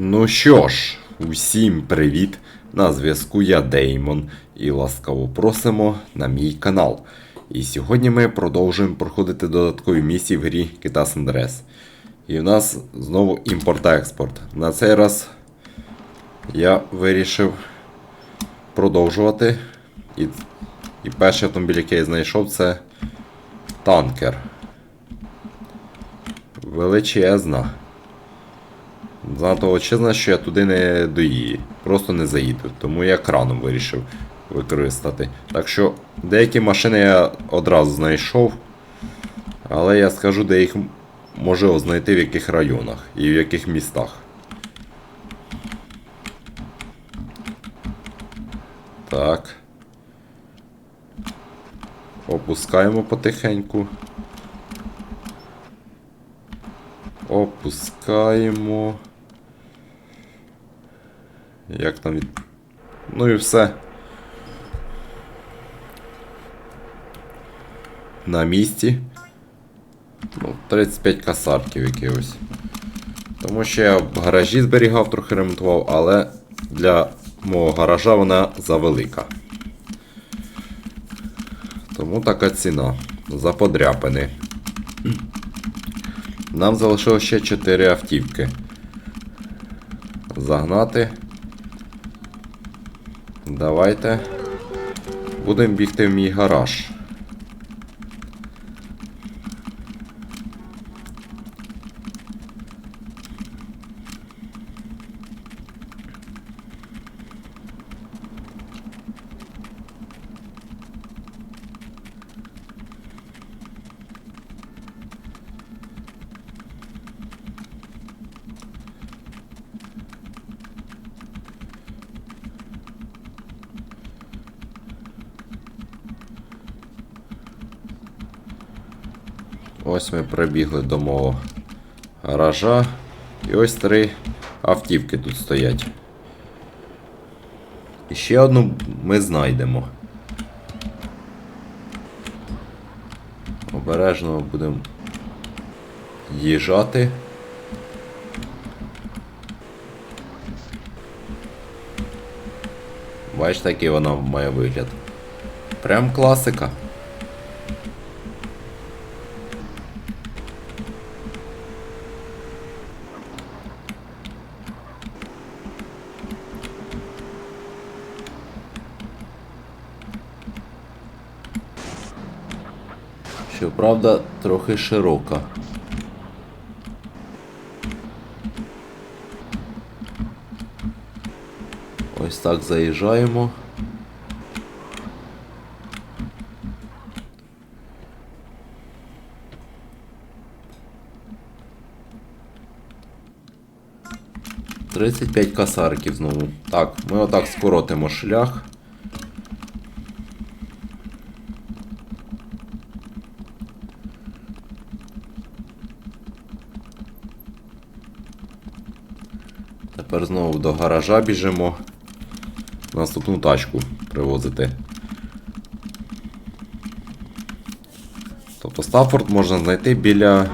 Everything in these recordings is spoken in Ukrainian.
Ну що ж, усім привіт! На зв'язку я Деймон і ласкаво просимо на мій канал. І сьогодні ми продовжуємо проходити додаткові місії в грі Китас Андрес. І в нас знову імпорт-експорт. На цей раз я вирішив продовжувати. І, і перший автомобіль, який я знайшов, це танкер. Величезна. Занадто величезна, що я туди не доїду. Просто не заїду. Тому я краном вирішив використати. Так що деякі машини я одразу знайшов. Але я скажу, де їх можливо знайти в яких районах і в яких містах. Так. Опускаємо потихеньку. Опускаємо. Як там від. Ну і все. На місці. Ну, 35 касарків якихось. Тому що я в гаражі зберігав, трохи ремонтував, але для мого гаража вона завелика. Тому така ціна. За подряпини. Нам залишилося ще 4 автівки. Загнати. Давайте. Будемо бігти в мій гараж. Ось ми прибігли до мого гаража. І ось три автівки тут стоять. І ще одну ми знайдемо. Обережно будемо їжджати. Бачите, який вона має вигляд. Прям класика. Щоправда, трохи широка. Ось так заїжджаємо. Тридцять п'ять касарків знову. Так, ми отак скоротимо шлях. Тепер знову до гаража біжимо. Наступну тачку привозити. Тобто Стаффорд можна знайти біля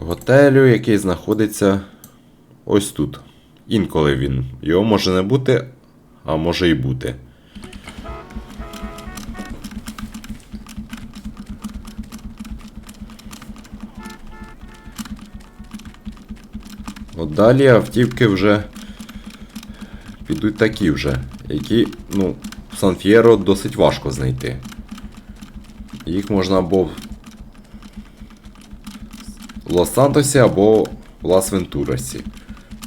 готелю, який знаходиться ось тут. Інколи він. Його може не бути, а може і бути. От далі автівки вже підуть такі вже, які, ну, в Сан-Фєро досить важко знайти. Їх можна або в Лос-Сантосі, або в Лас-Вентурасі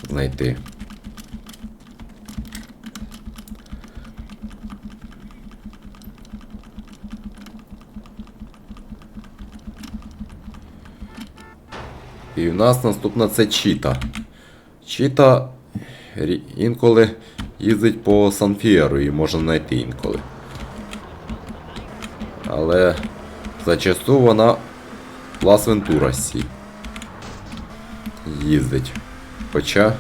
знайти. І в нас наступна це Чіта. Чіта інколи їздить по Санфієру і можна знайти інколи. Але зачасту вона в Лас Вентурасі їздить. Хоча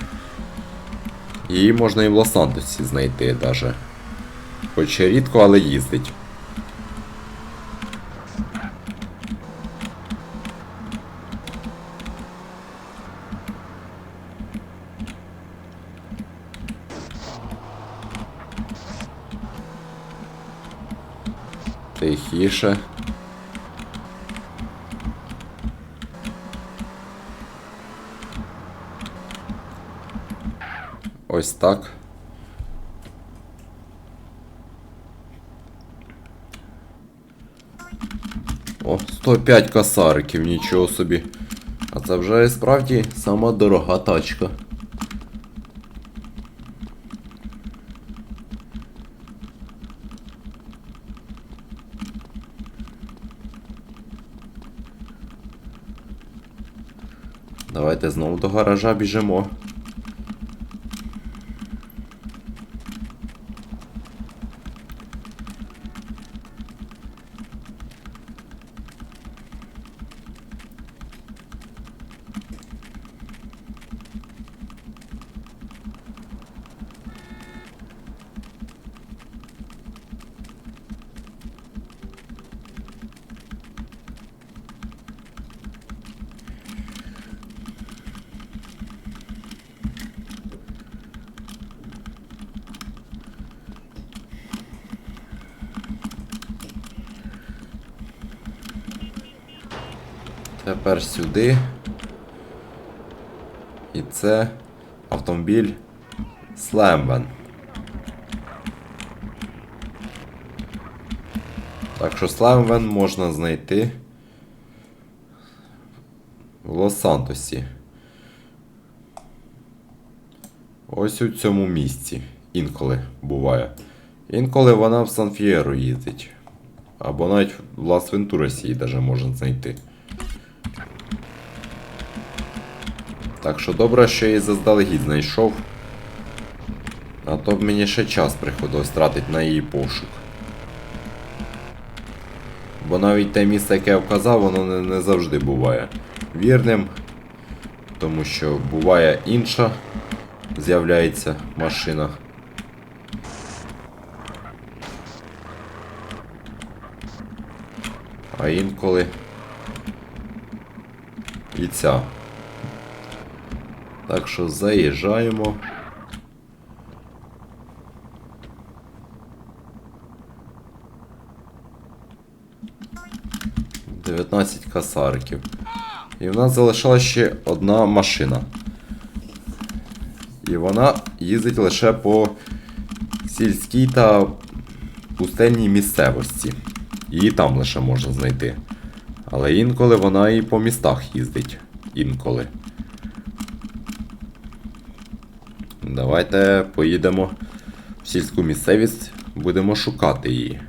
її можна і в Лос-Сантосі знайти даже. Хоч рідко, але їздить. Тихіше. Ось так. О, 105 косариків, нічого собі. А це вже і справді сама дорога тачка. Давайте знову до гаража біжимо. Тепер сюди. І це автомобіль Слемвен. Так що Слемвен можна знайти в Лос-Сантосі. Ось у цьому місці. Інколи буває. Інколи вона в Сан-Фієро їздить. Або навіть в Лас-Вентурасі її даже можна знайти. Так що добре, що я її заздалегідь знайшов. А то б мені ще час приходилось тратити на її пошук. Бо навіть те місце, яке я вказав, воно не, не завжди буває вірним. Тому що буває інша з'являється машина. А інколи і ця. Так що заїжджаємо. Дев'ятнадцять касариків. І в нас залишилася ще одна машина. І вона їздить лише по сільській та пустельній місцевості. Її там лише можна знайти. Але інколи вона і по містах їздить. Інколи. Давайте поїдемо в сільську місцевість, будемо шукати її.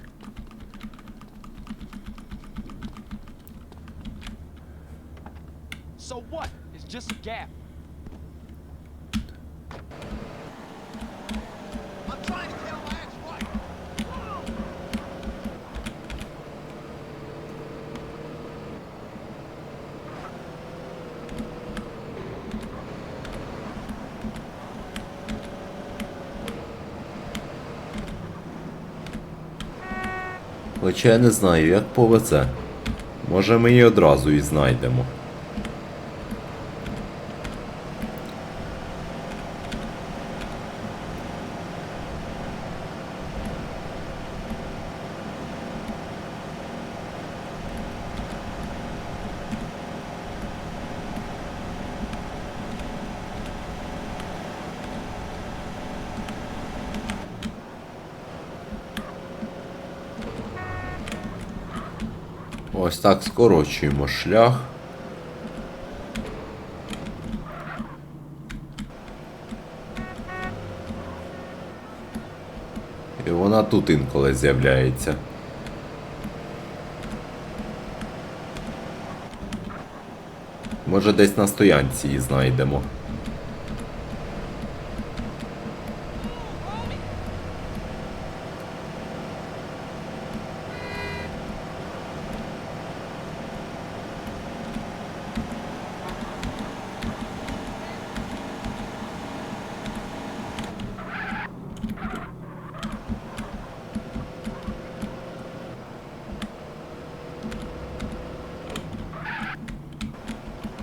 Хоча я не знаю, як повезе. Може ми її одразу і знайдемо. Ось так скорочуємо шлях. І вона тут інколи з'являється. Може десь на стоянці її знайдемо.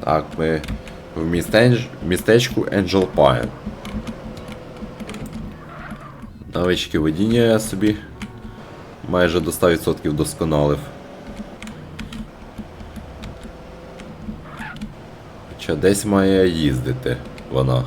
Так, ми в містеч... містечку Angel Pine. Навички водіння я собі майже до 100% досконалив. Хоча десь має їздити вона.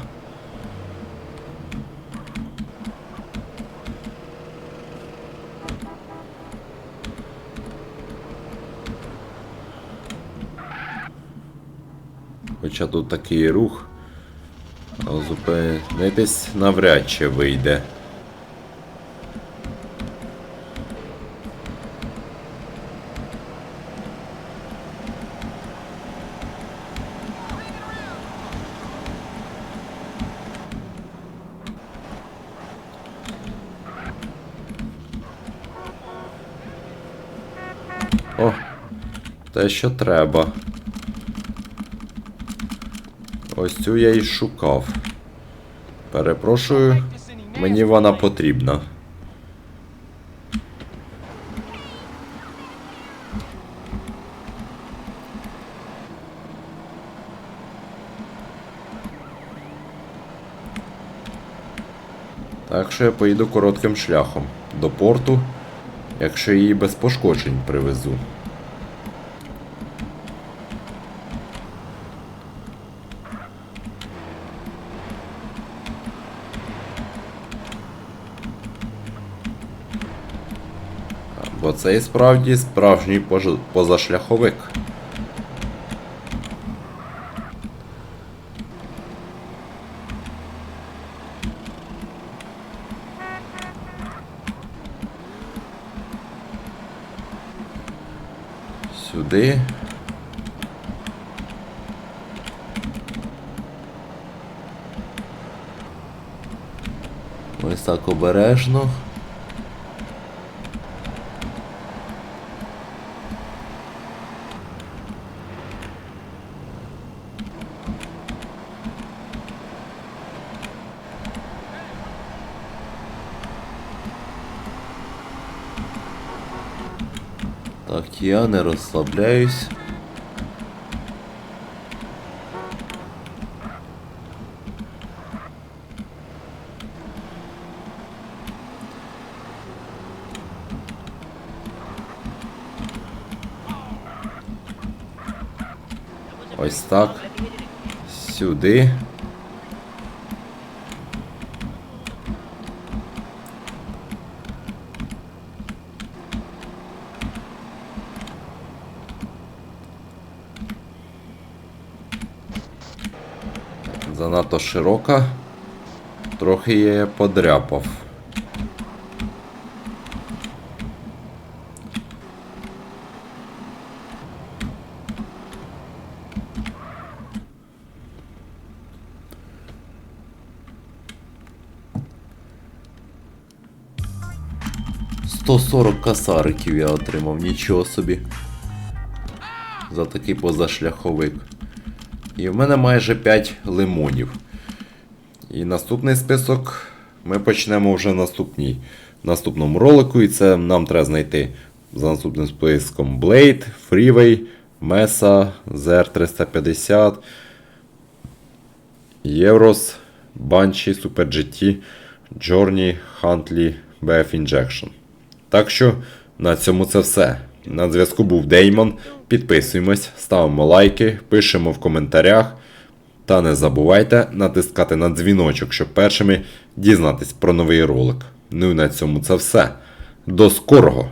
Хоча тут такий рух, а зупинитись навряд чи вийде. О, те, що треба. Ось цю я і шукав. Перепрошую, мені вона потрібна. Так що я поїду коротким шляхом до порту, якщо її без пошкоджень привезу. Бо це і справді справжній позашляховик. Сюди. Ось так обережно. Так, я не розслабляюсь. Ось так. Сюди. Занадто широка. Трохи я подряпав. Сто сорок касариків я отримав, нічого собі. За такий позашляховик. І в мене майже 5 лимонів. І наступний список ми почнемо вже наступній, в наступному ролику. І це нам треба знайти за наступним списком Blade, Freeway, Mesa, ZR350, Euros, Banshee, Super GT, Journey, Huntley, BF Injection. Так що на цьому це все. На зв'язку був Деймон. Підписуємось, ставимо лайки, пишемо в коментарях. Та не забувайте натискати на дзвіночок, щоб першими дізнатись про новий ролик. Ну і на цьому це все. До скорого!